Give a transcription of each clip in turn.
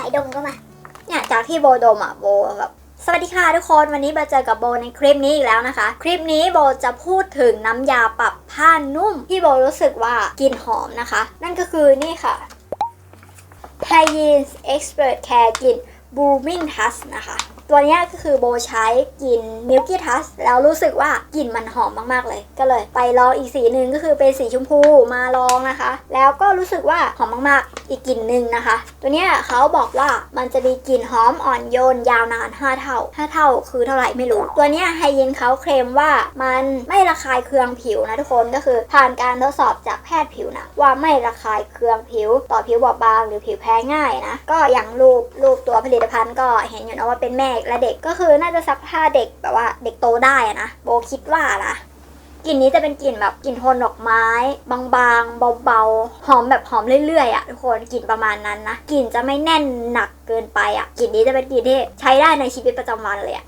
สายดมก็มา เนี่ยจากที่โบดมอะโบแบบสวัสดีค่ะทุกคนวันนี้มาเจอกับโบในคลิปนี้อีกแล้วนะคะ คลิปนี้โบจะพูดถึงน้ำยาปรับผ้านุ่ม ที่โบรู้สึกว่ากลิ่นหอมนะคะ นั่นก็คือนี่ค่ะ Hygiene Expert Care กลิ่น Booming Touch นะคะ ตัวนี้ก็คือโบใช้กลิ่น Milky Touch แล้วรู้สึกว่ากลิ่นมันหอมมากๆเลย ก็เลยไปลองอีกสีหนึ่งก็คือเป็นสีชมพูมาลองนะคะ แล้วก็รู้สึกว่าหอมมากๆ อีกกลิ่นหนึ่งนะคะ ตัวนี้เขาบอกว่ามันจะมีกลิ่นหอมอ่อนโยนยาวนาน 5 เท่า 5 เท่าคือเท่าไหร่ไม่รู้ ตัวนี้ไฮยินเขาเคลมว่ามันไม่ระคายเคืองผิวนะทุกคนก็คือผ่านการทดสอบจากแพทย์ผิวนะว่าไม่ระคายเคืองผิว ต่อผิวบอบบางหรือผิวแพ้ง่ายนะก็อย่างรูปรูปตัวผลิตภัณฑ์ก็เห็นอยู่นะว่าเป็นแม่และเด็กก็คือน่าจะซักผ้าเด็กแบบว่า เด็กโตได้นะโบคิดว่านะกลิ่นนี้จะเป็นกลิ่นแบบกลิ่นโทนดอกไม้ บางๆเบาๆหอมแบบหอมเรื่อยๆอะทุกคนกลิ่นประมาณนั้นนะกลิ่นจะไม่แน่นหนักเกินไปอะกลิ่นนี้จะเป็นกลิ่นที่ใช้ได้ในชีวิตประจำวันเลยอะ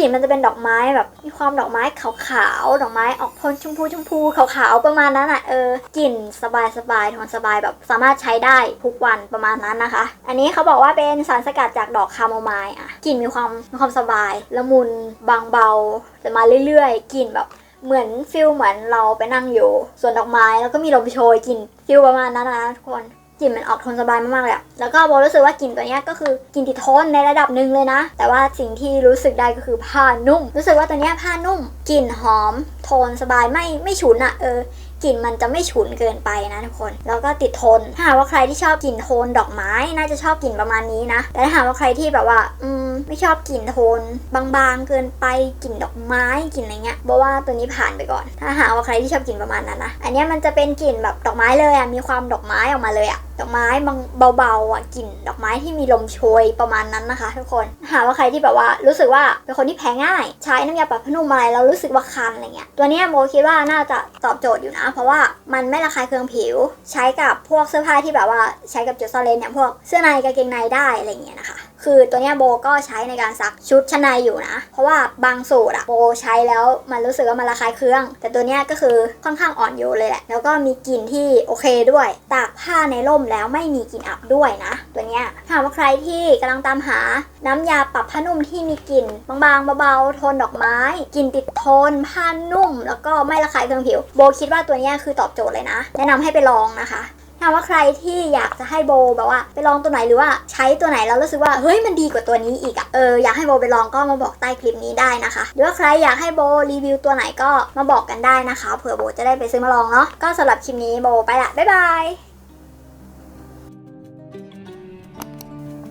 กลิ่นมันจะเป็นดอกไม้แบบมีความดอกไม้ขาวๆ ดอกไม้ออกโทนชมพูชมพูขาวๆ ประมาณนั้นอะเออกลิ่นสบายๆโทนสบายแบบสามารถใช้ได้ทุกวันประมาณนั้นนะคะ อันนี้เขาบอกว่าเป็นสารสกัดจากดอกคาโมไมล์อะกลิ่นมีความมีความสบายละมุนบางเบาแต่มาเรื่อยๆกลิ่นแบบเหมือนฟิลเหมือนเราไปนั่งอยู่สวนดอกไม้แล้วก็มีลมโชยกลิ่นฟิลประมาณนั้นนะทุกคน กลิ่นมันออกโทนสบายมากๆเลยอะแล้วก็โบรู้สึกว่ากลิ่นตัวนี้ก็คือกลิ่นติดทนในระดับหนึ่งเลยนะ แต่ว่าสิ่งที่รู้สึกได้ก็คือผ้านุ่ม รู้สึกว่าตัวนี้ผ้านุ่ม กลิ่นหอม โทนสบายไม่ไม่ฉุนอะเออกลิ่นมันจะไม่ฉุนเกินไปนะทุกคน แล้วก็ติดทน ถ้าหากว่าใครที่ชอบกลิ่นโทนดอกไม้ น่าจะชอบกลิ่นประมาณนี้นะ แต่ถ้าหากว่าใครที่แบบว่า อืม ไม่ชอบกลิ่นโทน บางๆ เกินไป กลิ่นดอกไม้ กลิ่นอะไรเงี้ยบอกว่าตัวนี้ผ่านไปก่อน ถ้าหากว่าใครที่ชอบกลิ่นประมาณนั้นนะ อันนี้มันจะเป็นกลิ่นแบบดอกไม้เลยอะมีความดอกไม้ออกมาเลยอะ ดอกไม้บางเบาๆอะกลิ่นดอกไม้ที่มีลมโชยประมาณนั้นนะคะ ทุกคนหาว่าใครที่แบบว่ารู้สึกว่าเป็นคนที่แพ้ง่าย ใช้น้ำยาปรับผ้านุ่มอะไรแล้วรู้สึกว่าคันอะไรเงี้ยตัวนี้โมคิดว่าน่าจะตอบโจทย์อยู่นะ เพราะว่ามันไม่ระคายเคืองผิว ใช้กับพวกเสื้อผ้าที่แบบว่าใช้กับจุดซ่อนเลนอย่างพวกเสื้อในกางเกงในได้อะไรเงี้ยนะคะ คือตัวเนี้ยโบก็ใช้ในการซักชุดชั้นในอยู่นะ เพราะว่าบางสูตรอะโบใช้แล้วมันรู้สึกว่ามันระคายเคือง แต่ตัวเนี้ยก็คือค่อนข้างอ่อนโยนเลยแหละ แล้วก็มีกลิ่นที่โอเคด้วย ตากผ้าในร่มแล้วไม่มีกลิ่นอับด้วยนะ ตัวเนี้ยถามว่าใครที่กำลังตามหาน้ำยาปรับผ้านุ่มที่มีกลิ่นบางๆเบาๆโทนดอกไม้กลิ่นติดทนผ้านุ่ม แล้วก็ไม่ระคายเคืองผิว โบคิดว่าตัวเนี้ยคือตอบโจทย์เลยนะ แนะนำให้ไปลองนะคะ ถาว่าใครที่อยากจะให้โบแบบว่า ไปลองตัวไหนหรือว่าใช้ตัวไหนแล้วรู้สึกว่าเฮ้ยมันดีกว่าตัวนี้อีกอะเอออยากให้โบไปลองก็มาบอกใต้คลิปนี้ได้นะคะ หรือว่าใครอยากให้โบรีวิวตัวไหนก็มาบอกกันได้นะคะ เผื่อโบจะได้ไปซื้อมาลองเนาะก็สำหรับคลิปนี้โบไปละบ๊ายบาย